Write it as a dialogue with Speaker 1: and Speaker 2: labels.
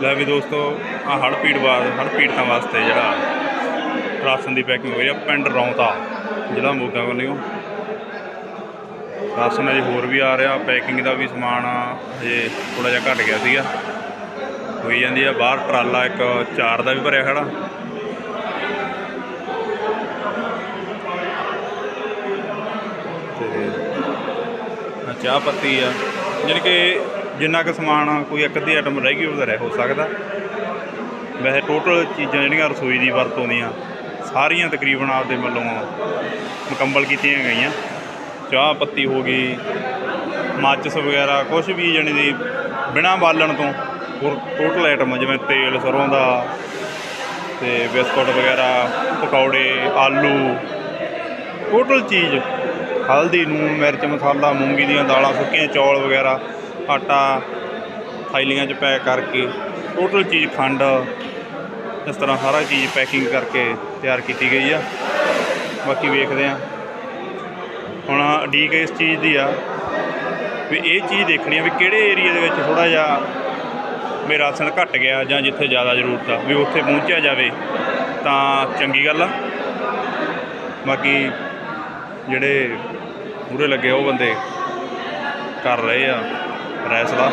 Speaker 1: ਲੈ ਵੀ ਦੋਸਤੋ ਆ ਹੜ੍ਹ ਪੀੜ ਬਾਅਦ, ਹੜ੍ਹ ਪੀੜਤਾਂ ਵਾਸਤੇ ਜਿਹੜਾ ਰਾਸ਼ਨ ਦੀ ਪੈਕਿੰਗ ਹੋਈ ਆ ਪਿੰਡ ਰੌਂਤਾ, ਜ਼ਿਲ੍ਹਾ ਮੋਗਾ ਵੱਲੋਂ। ਰਾਸ਼ਨ ਅਜੇ ਹੋਰ ਵੀ ਆ ਰਿਹਾ, ਪੈਕਿੰਗ ਦਾ ਵੀ ਸਮਾਨ ਅਜੇ ਥੋੜਾ ਜਿਹਾ ਘਟ ਗਿਆ ਸੀਗਾ। ਹੋਈ ਜਾਂਦੀ ਆ ਬਾਹਰ ਟਰਾਲਾ, ਇੱਕ ਚਾਰ ਦਾ ਵੀ ਭਰਿਆ ਖੜਾ। ਤੇ ਚਾਹ ਪੱਤੀ ਆ। ਜਾਣੀ ਕਿ ਜਿੰਨਾ ਕੁ ਸਮਾਨ, ਕੋਈ ਇੱਕ ਅੱਧੀ ਆਈਟਮ ਰਹਿ ਗਈ, ਉਹਦਾ ਰਹਿ ਹੋ ਸਕਦਾ। ਵੈਸੇ ਟੋਟਲ ਚੀਜ਼ਾਂ ਜਿਹੜੀਆਂ ਰਸੋਈ ਦੀ ਵਰਤੋਂ ਦੀਆਂ, ਸਾਰੀਆਂ ਤਕਰੀਬਨ ਆਪਦੇ ਵੱਲੋਂ ਮੁਕੰਮਲ ਕੀਤੀਆਂ ਗਈਆਂ। ਚਾਹ ਪੱਤੀ ਹੋ ਗਈ, ਮਾਚਿਸ ਵਗੈਰਾ ਕੁਝ ਵੀ ਜਾਣੀ ਦੀ ਬਿਨਾਂ ਬਾਲਣ ਤੋਂ ਹੋਰ ਟੋਟਲ ਆਈਟਮ ਜਿਵੇਂ ਤੇਲ ਸਰੋਂ ਦਾ ਤੇ ਬਿਸਕੁਟ ਵਗੈਰਾ, ਪਕੌੜੇ, ਆਲੂ। ਟੋਟਲ ਚੀਜ਼, ਹਲਦੀ, ਨੂਣ, ਮਿਰਚ, ਮਸਾਲਾ, ਮੂੰਗੀ ਦੀਆਂ ਦਾਲਾਂ, ਸੁੱਕੀਆਂ ਚੌਲ ਵਗੈਰਾ ਆਟਾ ਥੈਲੀਆਂ 'ਚ ਪੈਕ ਕਰਕੇ ਟੋਟਲ ਚੀਜ਼ ਖੰਡ, ਇਸ ਤਰ੍ਹਾਂ ਸਾਰਾ ਚੀਜ਼ ਪੈਕਿੰਗ ਕਰਕੇ ਤਿਆਰ ਕੀਤੀ ਗਈ ਆ। ਬਾਕੀ ਵੇਖਦੇ ਆ। ਹੁਣ ਉਡੀਕ ਇਸ ਚੀਜ਼ ਦੀ ਆ ਵੀ ਇਹ ਚੀਜ਼ ਦੇਖਣੀ ਆ ਵੀ ਕਿਹੜੇ ਏਰੀਆ ਦੇ ਵਿੱਚ ਥੋੜਾ ਜਿਹਾ ਵੀ ਰਾਸ਼ਨ ਘਟ ਗਿਆ ਜਾਂ ਜਿੱਥੇ ਜ਼ਿਆਦਾ ਜ਼ਰੂਰਤ ਆ, ਵੀ ਉੱਥੇ ਪਹੁੰਚਿਆ ਜਾਵੇ ਤਾਂ ਚੰਗੀ ਗੱਲ ਆ। ਬਾਕੀ ਜਿਹੜੇ ਮੂਰੇ ਲੱਗੇ ਉਹ ਬੰਦੇ ਕਰ ਰਹੇ ਆ। ਫੈਸਲਾ